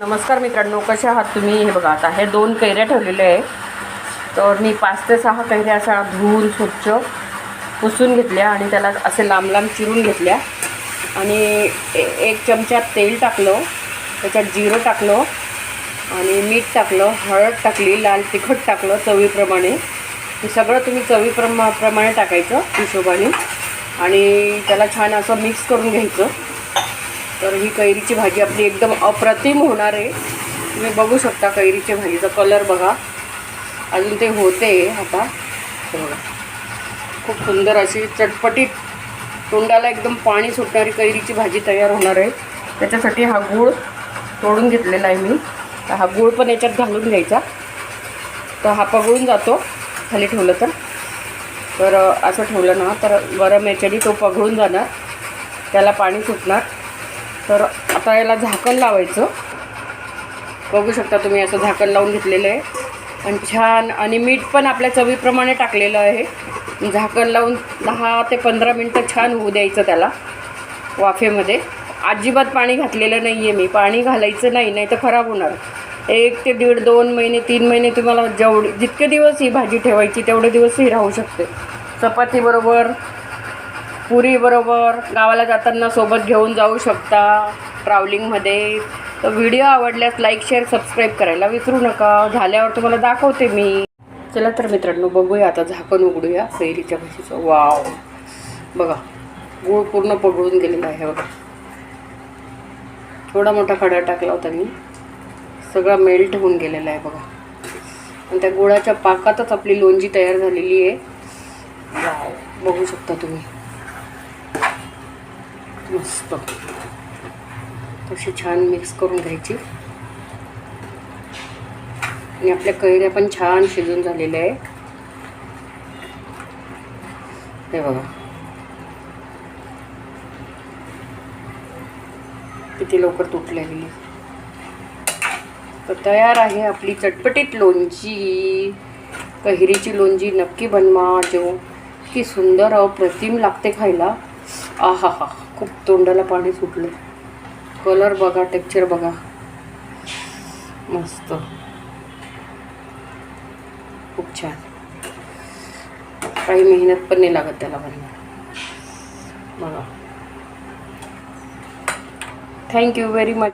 नमस्कार मित्रांनो कशा आहात तुम्ही? हे बघा आता हे दोन कैऱ्या ठेवलेल्या आहे. तर मी पाच ते सहा कैऱ्या अशा धुवून स्वच्छ पुसून घेतल्या आणि त्याला असे लांब लांब चिरून घेतल्या. आणि एक चमचा तेल टाकलं त्याच्यात जिरं टाकलं आणि मीठ टाकलं हळद टाकली लाल तिखट टाकलं चवीप्रमाणे. हे सगळं तुम्ही चवीप्रमा प्रमाणे टाकायचं हिशोबाने. आणि त्याला छान असं मिक्स करून घ्यायचं. तर ही कैरीची भाजी आपली एकदम अप्रतिम होणार आहे. तुम्ही बघू शकता कैरीच्या भाजीचा कलर बघा. अजून ते होते आता. बघा. खूप सुंदर अशी चटपटीत तोंडाला एकदम पाणी सुटणारी कैरीची भाजी तयार होणार आहे. त्याच्यासाठी हा गूळ तोडून घेतलेला आहे मी. तर हा गूळ पण याच्यात घालून घ्यायचा. तर हा पगळून जातो. खाली ठेवलं तर. तर असं ठेवलं ना तर गरम याच्याने तो पगळून जाणार. त्याला पाणी सुटणार. तर आता याला झाकण लावायचं. बघू शकता तुम्ही असं झाकण लावून घेतलेलं आहे. आणि छान आणि मीठ पण आपल्या चवीप्रमाणे टाकलेलं आहे. झाकण लावून दहा ते पंधरा मिनटं छान होऊ द्यायचं त्याला वाफेमध्ये. अजिबात पाणी घातलेलं नाही आहे मी. पाणी घालायचं नाही नाही तर खराब होणार. एक ते दीड दोन महिने तीन महिने तुम्हाला जेवढे जितके दिवस ही भाजी ठेवायची तेवढे दिवस ही राहू शकते. चपातीबरोबर पुरीबरोबर गावाला जाताना सोबत घेऊन जाऊ शकता ट्रॅव्हलिंगमध्ये. तर व्हिडिओ आवडल्यास लाईक शेअर सबस्क्राईब करायला विसरू नका. झाल्यावर तुम्हाला दाखवते मी. चला तर मित्रांनो बघूया आता झाकण उघडूया. सैरीच्या भाजीचं वाव. बघा गूळ पूर्ण पगळून गेलेला आहे बघा. थोडा मोठा खडा टाकला होता मी. सगळा मेल्ट होऊन गेलेला आहे बघा. आणि त्या गुळाच्या पाकातच आपली लोणजी तयार झालेली आहे. वाव. बघू शकता तुम्ही. मस्त. अशी छान मिक्स करून घ्यायची. आणि आपल्या कैऱ्या पण छान शिजून झालेल्या आहे हे बघा. किती लवकर तुटलेली तर तयार आहे आपली चटपटीत लोणची. कैरीची लोणची नक्की बनवा. जो की सुंदर अप्रतिम लागते खायला. आहा हा खूप तोंडाला पाणी सुटलं. कलर बघा टेक्चर बघा. मस्त. खूप छान. काही मेहनत पण नाही लागत त्याला बनवायला बघा. Thank you very much